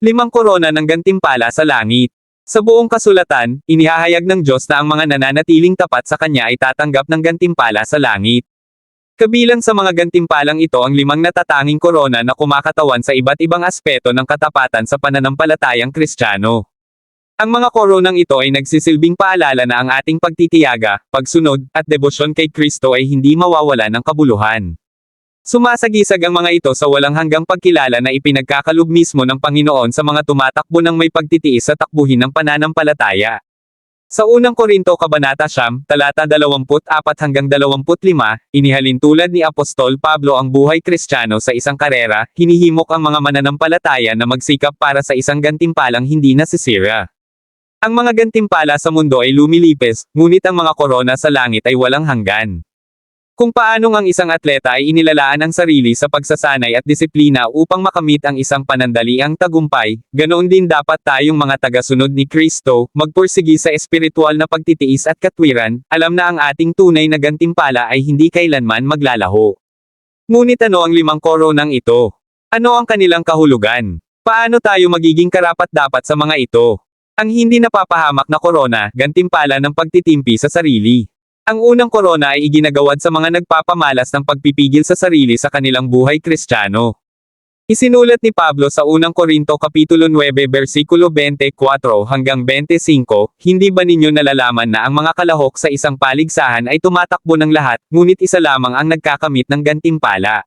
Limang korona ng gantimpala sa langit. Sa buong kasulatan, inihahayag ng Diyos na ang mga nananatiling tapat sa Kanya ay tatanggap ng gantimpala sa langit. Kabilang sa mga gantimpalang ito ang limang natatanging korona na kumakatawan sa iba't ibang aspeto ng katapatan sa pananampalatayang Kristiyano. Ang mga koronang ito ay nagsisilbing paalala na ang ating pagtitiyaga, pagsunod, at debosyon kay Kristo ay hindi mawawala ng kabuluhan. Sumasagisag ang mga ito sa walang hanggang pagkilala na ipinagkakaloob mismo ng Panginoon sa mga tumatakbo ng may pagtitiis sa takbuhin ng pananampalataya. Sa unang Korinto Kabanata Siyam, talata 24 hanggang 25, inihalin tulad ni Apostol Pablo ang buhay kristyano sa isang karera, hinihimok ang mga mananampalataya na magsikap para sa isang gantimpalang hindi nasisira. Ang mga gantimpala sa mundo ay lumilipis, ngunit ang mga korona sa langit ay walang hanggan. Kung paanong ang isang atleta ay inilalaan ang sarili sa pagsasanay at disiplina upang makamit ang isang panandaliang tagumpay, ganoon din dapat tayong mga tagasunod ni Kristo, magpursigi sa espiritual na pagtitiis at katwiran, alam na ang ating tunay na gantimpala ay hindi kailanman maglalaho. Ngunit ano ang limang koronang ito? Ano ang kanilang kahulugan? Paano tayo magiging karapat-dapat sa mga ito? Ang hindi napapahamak na korona, gantimpala ng pagtitimpi sa sarili. Ang unang korona ay iginagawad sa mga nagpapamalas ng pagpipigil sa sarili sa kanilang buhay kristyano. Isinulat ni Pablo sa unang Korinto Kapitulo 9 versikulo 24 hanggang 25, Hindi ba ninyo nalalaman na ang mga kalahok sa isang paligsahan ay tumatakbo ng lahat, ngunit isa lamang ang nagkakamit ng gantimpala.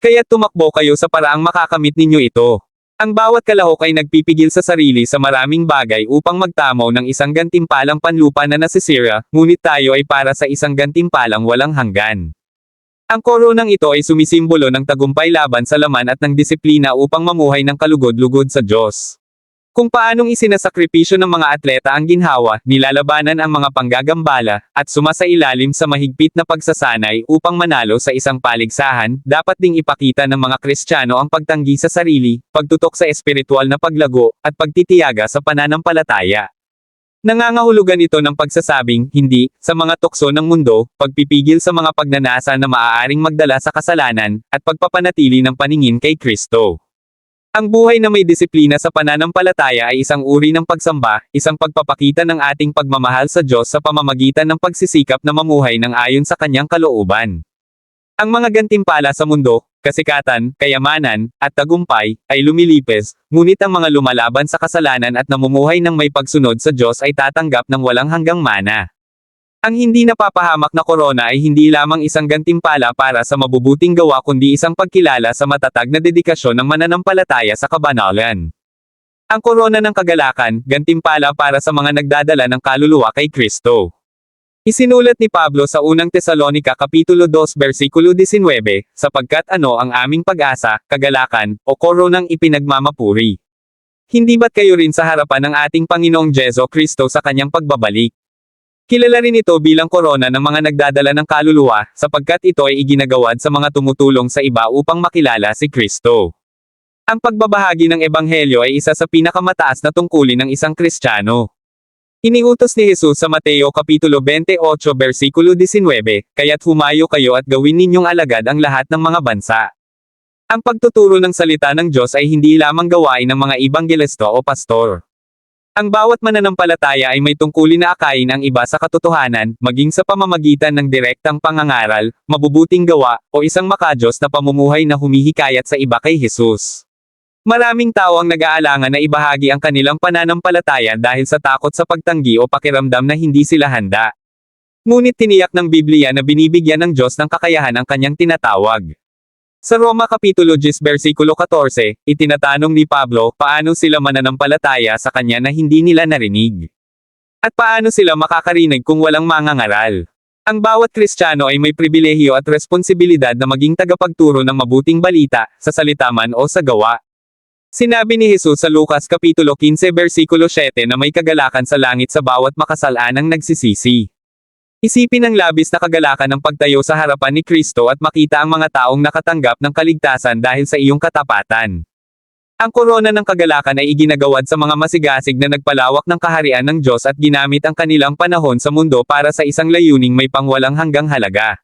Kaya tumakbo kayo sa paraang makakamit ninyo ito. Ang bawat kalahok ay nagpipigil sa sarili sa maraming bagay upang magtamaw ng isang gantimpalang panlupa na nasisira, ngunit tayo ay para sa isang gantimpalang walang hanggan. Ang koronang ito ay sumisimbolo ng tagumpay laban sa laman at ng disiplina upang mamuhay ng kalugod-lugod sa Diyos. Kung paanong isinasakripisyo ng mga atleta ang ginhawa, nilalabanan ang mga panggagambala, at sumasailalim sa mahigpit na pagsasanay upang manalo sa isang paligsahan, dapat ding ipakita ng mga Kristiyano ang pagtanggi sa sarili, pagtutok sa espiritual na paglago, at pagtitiyaga sa pananampalataya. Nangangahulugan ito ng pagsasabing, hindi, sa mga tukso ng mundo, pagpipigil sa mga pagnanasa na maaaring magdala sa kasalanan, at pagpapanatili ng paningin kay Kristo. Ang buhay na may disiplina sa pananampalataya ay isang uri ng pagsamba, isang pagpapakita ng ating pagmamahal sa Diyos sa pamamagitan ng pagsisikap na mamuhay ng ayon sa kanyang kalooban. Ang mga gantimpala sa mundo, kasikatan, kayamanan, at tagumpay, ay lumilipis, ngunit ang mga lumalaban sa kasalanan at namumuhay ng may pagsunod sa Diyos ay tatanggap ng walang hanggang mana. Ang hindi napapahamak na korona ay hindi lamang isang gantimpala para sa mabubuting gawa kundi isang pagkilala sa matatag na dedikasyon ng mananampalataya sa kabanalan. Ang korona ng kagalakan, gantimpala para sa mga nagdadala ng kaluluwa kay Kristo. Isinulat ni Pablo sa unang Tesalonika Kapitulo 2 versikulo 19, sapagkat ano ang aming pag-asa, kagalakan, o koronang ipinagmamapuri. Hindi ba't kayo rin sa harapan ng ating Panginoong Jeso Kristo sa kanyang pagbabalik? Kilala rin ito bilang korona ng mga nagdadala ng kaluluwa, sapagkat ito ay iginagawad sa mga tumutulong sa iba upang makilala si Kristo. Ang pagbabahagi ng Ebanghelyo ay isa sa pinakamataas na tungkulin ng isang Kristiyano. Iniutos ni Jesus sa Mateo Kapitulo 28 versikulo 19, kaya't humayo kayo at gawin ninyong alagad ang lahat ng mga bansa. Ang pagtuturo ng salita ng Diyos ay hindi lamang gawain ng mga ibanggelisto o pastor. Ang bawat mananampalataya ay may tungkulin na akayin ang iba sa katotohanan, maging sa pamamagitan ng direktang pangangaral, mabubuting gawa, o isang makajos na pamumuhay na humihikayat sa iba kay Jesus. Maraming tao ang nag-aalangan na ibahagi ang kanilang pananampalataya dahil sa takot sa pagtanggi o pakiramdam na hindi sila handa. Ngunit tiniyak ng Biblia na binibigyan ng Diyos ng kakayahan ang kanyang tinatawag. Sa Roma Kapitulo 10 versikulo 14, itinatanong ni Pablo, paano sila mananampalataya sa kanya na hindi nila narinig? At paano sila makakarinig kung walang mangangaral? Ang bawat Kristiyano ay may pribilehiyo at responsibilidad na maging tagapagturo ng mabuting balita, sa salita man o sa gawa. Sinabi ni Jesus sa Lucas Kapitulo 15 versikulo 7 na may kagalakan sa langit sa bawat makasalanang nagsisisi. Isipin ang labis na kagalakan ng pagtayo sa harapan ni Kristo at makita ang mga taong nakatanggap ng kaligtasan dahil sa iyong katapatan. Ang korona ng kagalakan ay iginagawad sa mga masigasig na nagpalawak ng kaharian ng Diyos at ginamit ang kanilang panahon sa mundo para sa isang layuning may pangwalang hanggang halaga.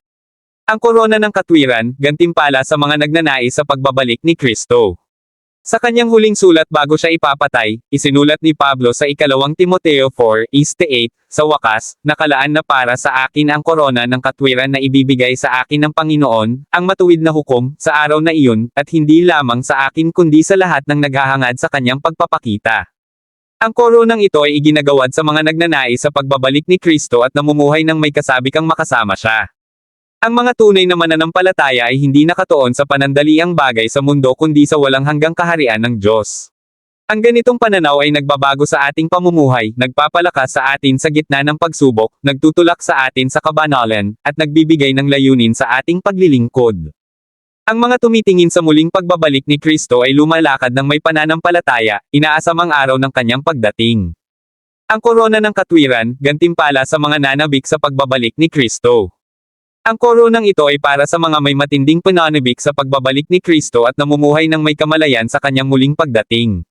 Ang korona ng katwiran, gantimpala sa mga nagnanais sa pagbabalik ni Kristo. Sa kanyang huling sulat bago siya ipapatay, isinulat ni Pablo sa ikalawang Timoteo 4, East 8, sa wakas, nakalaan na para sa akin ang korona ng katwiran na ibibigay sa akin ng Panginoon, ang matuwid na hukom, sa araw na iyon, at hindi lamang sa akin kundi sa lahat ng naghahangad sa kanyang pagpapakita. Ang koronang ito ay iginagawad sa mga nagnanais sa pagbabalik ni Kristo at namumuhay ng may kasabikang makasama siya. Ang mga tunay na mananampalataya ay hindi nakatuon sa panandaliang bagay sa mundo kundi sa walang hanggang kaharian ng Diyos. Ang ganitong pananaw ay nagbabago sa ating pamumuhay, nagpapalakas sa atin sa gitna ng pagsubok, nagtutulak sa atin sa kabanalan, at nagbibigay ng layunin sa ating paglilingkod. Ang mga tumitingin sa muling pagbabalik ni Kristo ay lumalakad ng may pananampalataya, inaasam ang araw ng kanyang pagdating. Ang korona ng katwiran, gantimpala sa mga nanabik sa pagbabalik ni Kristo. Ang koronang ito ay para sa mga may matinding pananabik sa pagbabalik ni Kristo at namumuhay ng may kamalayan sa kanyang muling pagdating.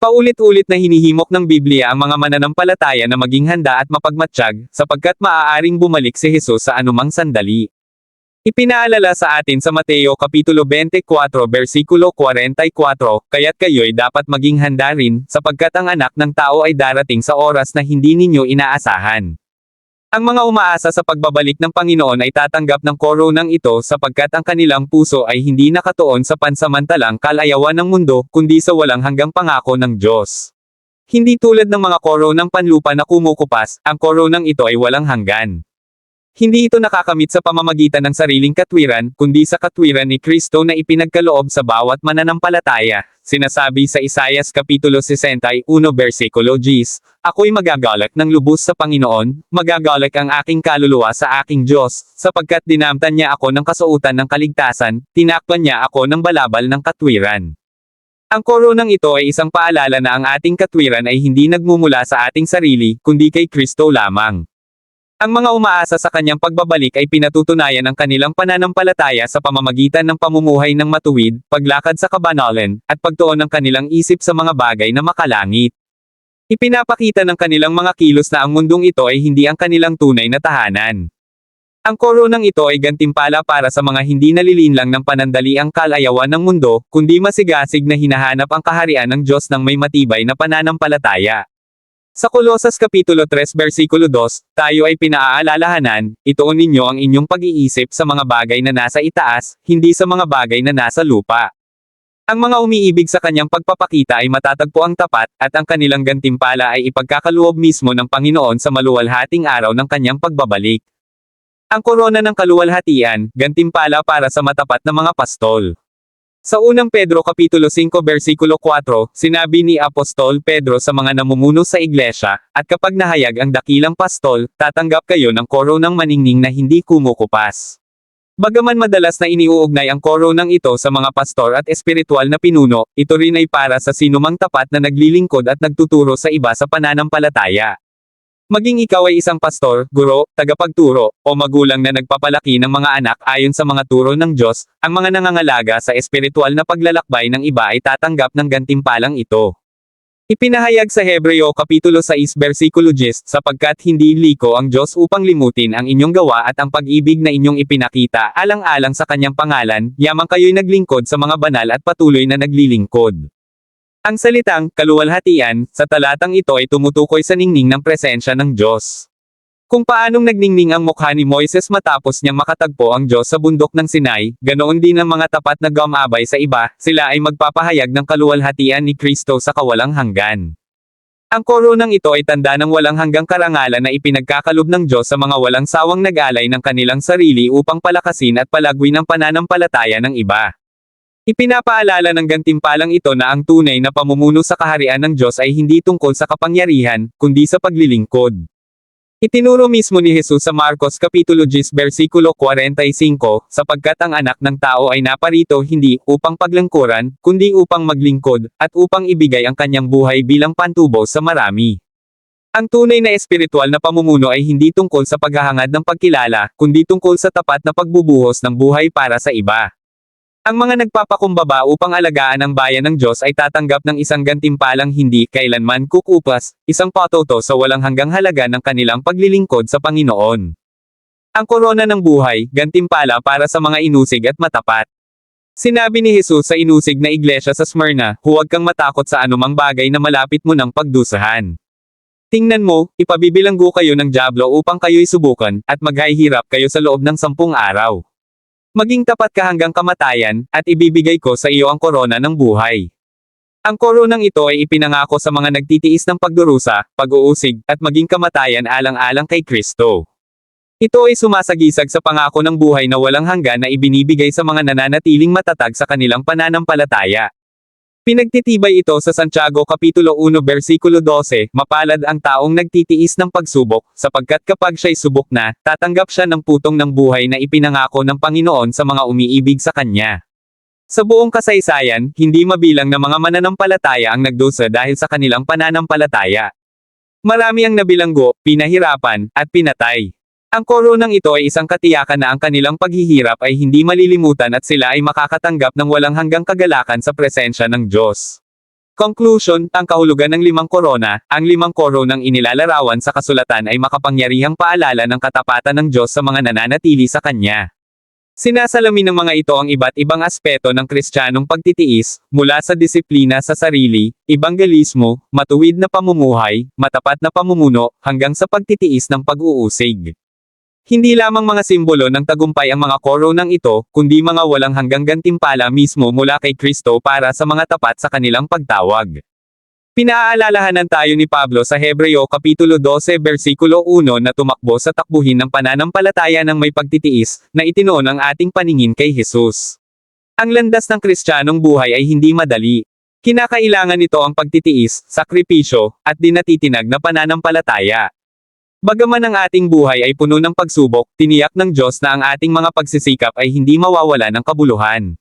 Paulit-ulit na hinihimok ng Biblia ang mga mananampalataya na maging handa at mapagmatsyag, sapagkat maaaring bumalik si Jesus sa anumang sandali. Ipinaalala sa atin sa Mateo Kapitulo 24 versikulo 44, kaya't kayo'y dapat maging handa rin, sapagkat ang anak ng tao ay darating sa oras na hindi ninyo inaasahan. Ang mga umaasa sa pagbabalik ng Panginoon ay tatanggap ng koronang ito sapagkat ang kanilang puso ay hindi nakatuon sa pansamantalang kalayawan ng mundo, kundi sa walang hanggang pangako ng Diyos. Hindi tulad ng mga koronang panlupa na kumukupas, ang koronang ito ay walang hanggan. Hindi ito nakakamit sa pamamagitan ng sariling katwiran, kundi sa katwiran ni Kristo na ipinagkaloob sa bawat mananampalataya. Sinasabi sa Isayas Kapitulo 61 versikulo 10, Ako'y magagalak ng lubos sa Panginoon, magagalak ang aking kaluluwa sa aking Diyos, sapagkat dinamtan niya ako ng kasuutan ng kaligtasan, tinakpan niya ako ng balabal ng katwiran. Ang koronang ito ay isang paalala na ang ating katwiran ay hindi nagmumula sa ating sarili, kundi kay Kristo lamang. Ang mga umaasa sa kanyang pagbabalik ay pinatutunayan ang kanilang pananampalataya sa pamamagitan ng pamumuhay ng matuwid, paglakad sa kabanalan, at pagtuon ng kanilang isip sa mga bagay na makalangit. Ipinapakita ng kanilang mga kilos na ang mundong ito ay hindi ang kanilang tunay na tahanan. Ang koronang ito ay gantimpala para sa mga hindi nalilinlang ng panandaliang kalayawan ng mundo, kundi masigasig na hinahanap ang kaharian ng Diyos ng may matibay na pananampalataya. Sa Kolosas Kapitulo 3 versikulo 2, tayo ay pinaaalalahanan, ituon ninyo ang inyong pag-iisip sa mga bagay na nasa itaas, hindi sa mga bagay na nasa lupa. Ang mga umiibig sa kanyang pagpapakita ay matatagpo ang tapat, at ang kanilang gantimpala ay ipagkakaluob mismo ng Panginoon sa maluwalhating araw ng kanyang pagbabalik. Ang korona ng kaluwalhatian, gantimpala para sa matapat na mga pastol. Sa unang Pedro Kapitulo 5 versikulo 4, sinabi ni Apostol Pedro sa mga namumuno sa iglesia, at kapag nahayag ang dakilang pastol, tatanggap kayo ng koronang maningning na hindi kumukupas. Bagaman madalas na iniuugnay ang koronang ito sa mga pastor at espiritual na pinuno, ito rin ay para sa sinumang tapat na naglilingkod at nagtuturo sa iba sa pananampalataya. Maging ikaw ay isang pastor, guro, tagapagturo, o magulang na nagpapalaki ng mga anak ayon sa mga turo ng Diyos, ang mga nangangalaga sa espiritual na paglalakbay ng iba ay tatanggap ng gantimpalang ito. Ipinahayag sa Hebreo Kapitulo 6 versikulo 10, sapagkat hindi liko ang Diyos upang limutin ang inyong gawa at ang pag-ibig na inyong ipinakita alang-alang sa kanyang pangalan, yamang kayo'y naglingkod sa mga banal at patuloy na naglilingkod. Ang salitang, kaluwalhatian, sa talatang ito ay tumutukoy sa ningning ng presensya ng Diyos. Kung paanong nagningning ang mukha ni Moises matapos niyang makatagpo ang Diyos sa bundok ng Sinai, ganoon din ang mga tapat na gumabay sa iba, sila ay magpapahayag ng kaluwalhatian ni Kristo sa kawalang hanggan. Ang koronang ito ay tanda ng walang hanggang karangalan na ipinagkakalob ng Diyos sa mga walang sawang nag-alay ng kanilang sarili upang palakasin at palagwin ang pananampalataya ng iba. Ipinapaalala ng gantimpalang ito na ang tunay na pamumuno sa kaharian ng Diyos ay hindi tungkol sa kapangyarihan, kundi sa paglilingkod. Itinuro mismo ni Jesus sa Marcos Kapitulo 10 versikulo 45, sapagkat ang anak ng tao ay naparito hindi upang paglangkuran, kundi upang maglingkod, at upang ibigay ang kanyang buhay bilang pantubo sa marami. Ang tunay na espiritual na pamumuno ay hindi tungkol sa paghahangad ng pagkilala, kundi tungkol sa tapat na pagbubuhos ng buhay para sa iba. Ang mga nagpapakumbaba upang alagaan ang bayan ng Diyos ay tatanggap ng isang gantimpalang hindi kailanman kukupas, isang patoto sa walang hanggang halaga ng kanilang paglilingkod sa Panginoon. Ang korona ng buhay, gantimpala para sa mga inusig at matapat. Sinabi ni Jesus sa inusig na iglesia sa Smyrna, huwag kang matakot sa anumang bagay na malapit mo ng pagdusahan. Tingnan mo, ipabibilanggo kayo ng Diablo upang kayo'y subukan, at maghahirap kayo sa loob ng sampung araw. Maging tapat ka hanggang kamatayan, at ibibigay ko sa iyo ang korona ng buhay. Ang koronang ito ay ipinangako sa mga nagtitiis ng pagdurusa, pag-uusig, at maging kamatayan alang-alang kay Kristo. Ito ay sumasagisag sa pangako ng buhay na walang hanggan na ibinibigay sa mga nananatiling matatag sa kanilang pananampalataya. Pinagtitibay ito sa Santiago Kapitulo 1 versikulo 12, mapalad ang taong nagtitiis ng pagsubok, sapagkat kapag siya'y subok na, tatanggap siya ng putong ng buhay na ipinangako ng Panginoon sa mga umiibig sa Kanya. Sa buong kasaysayan, hindi mabilang na mga mananampalataya ang nagdusa dahil sa kanilang pananampalataya. Marami ang nabilanggo, pinahirapan, at pinatay. Ang koronang ito ay isang katiyakan na ang kanilang paghihirap ay hindi malilimutan at sila ay makakatanggap ng walang hanggang kagalakan sa presensya ng Diyos. Conclusion, ang kahulugan ng limang korona, ang limang koronang inilalarawan sa kasulatan ay makapangyarihang paalala ng katapatan ng Diyos sa mga nananatili sa Kanya. Sinasalamin ng mga ito ang iba't ibang aspeto ng kristyanong pagtitiis, mula sa disiplina sa sarili, ebanggelismo, matuwid na pamumuhay, matapat na pamumuno, hanggang sa pagtitiis ng pag-uusig. Hindi lamang mga simbolo ng tagumpay ang mga koronang ito, kundi mga walang hanggang gantimpala mismo mula kay Kristo para sa mga tapat sa kanilang pagtawag. Pinaalalahanan tayo ni Pablo sa Hebreo Kapitulo 12 versikulo 1 na tumakbo sa takbuhin ng pananampalataya ng may pagtitiis, na itinoon ang ating paningin kay Jesus. Ang landas ng kristyanong buhay ay hindi madali. Kinakailangan nito ang pagtitiis, sakripisyo, at dinatitinag na pananampalataya. Bagaman ang ating buhay ay puno ng pagsubok, tiniyak ng Diyos na ang ating mga pagsisikap ay hindi mawawala ng kabuluhan.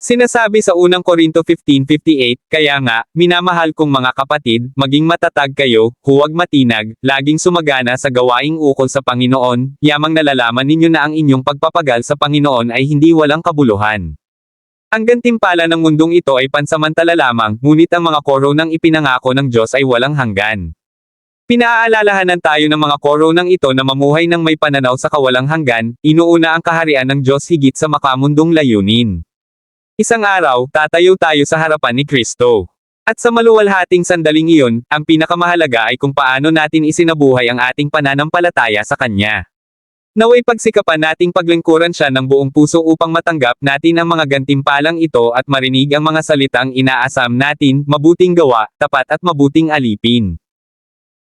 Sinasabi sa unang Korinto 15.58, kaya nga, minamahal kong mga kapatid, maging matatag kayo, huwag matinag, laging sumagana sa gawaing ukol sa Panginoon, yamang nalalaman ninyo na ang inyong pagpapagal sa Panginoon ay hindi walang kabuluhan. Ang gantimpala ng mundong ito ay pansamantala lamang, ngunit ang mga koronang ipinangako ng Diyos ay walang hanggan. Pinaalalahanan tayo ng mga koronang ito na mamuhay ng may pananaw sa kawalang hanggan, inuuna ang kaharian ng Diyos higit sa makamundong layunin. Isang araw, tatayo tayo sa harapan ni Kristo. At sa maluwalhating sandaling iyon, ang pinakamahalaga ay kung paano natin isinabuhay ang ating pananampalataya sa Kanya. Naway pagsikapan nating paglingkuran siya ng buong puso upang matanggap natin ang mga gantimpalang ito at marinig ang mga salitang inaasam natin, mabuting gawa, tapat at mabuting alipin.